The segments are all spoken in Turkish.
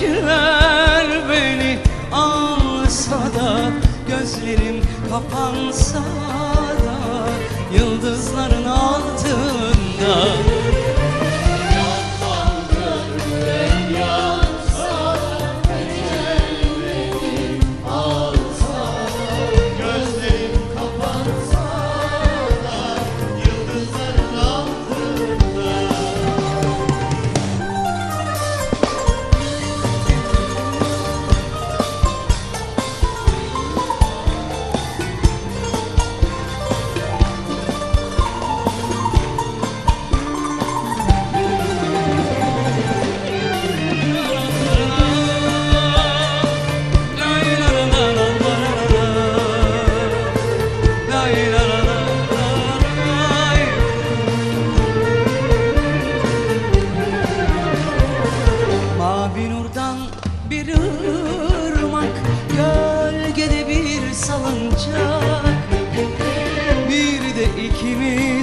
Çeker beni alsa da Gözlerim kapansa da Yıldızlara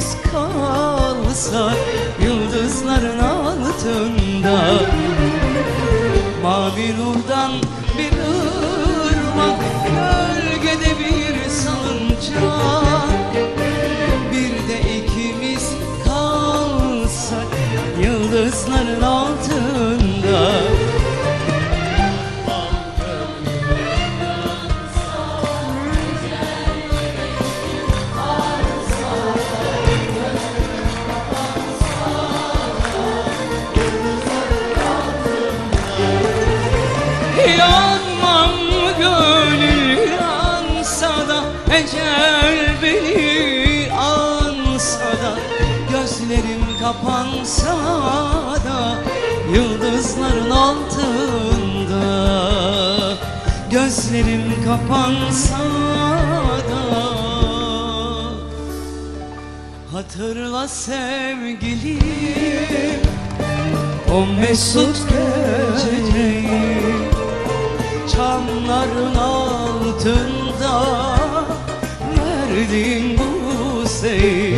ikimiz kalsak Yıldızların altında Mavi nurdan kapansa da Yıldızların altında Gözlerim kapansa da Hatırla sevgilim o mesut geceyi Çamların altında Verdiğin bu sey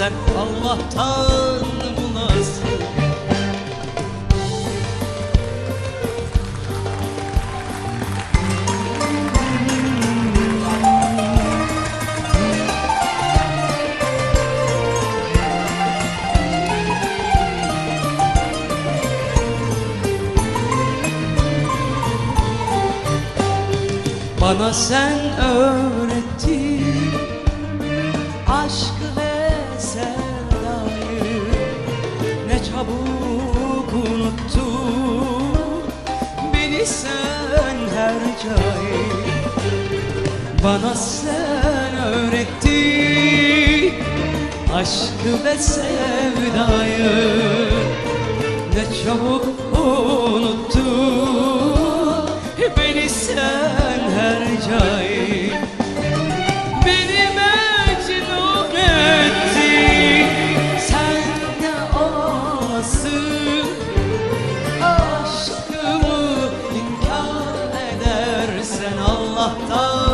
edersen Allah'tan bulasın Bana sen öğrettin Aşkı Bana sen öğrettin Aşkı ve sevdayı. Ne çabuk unuttun Beni sen her cay. Beni mecnun ettin Sen de olasın Aşkımı inkar edersen Allah'tan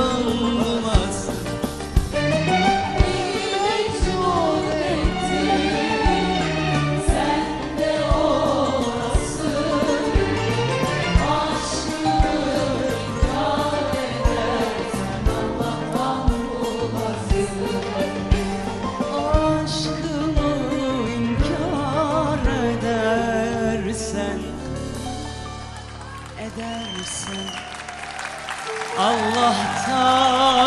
Allah'tan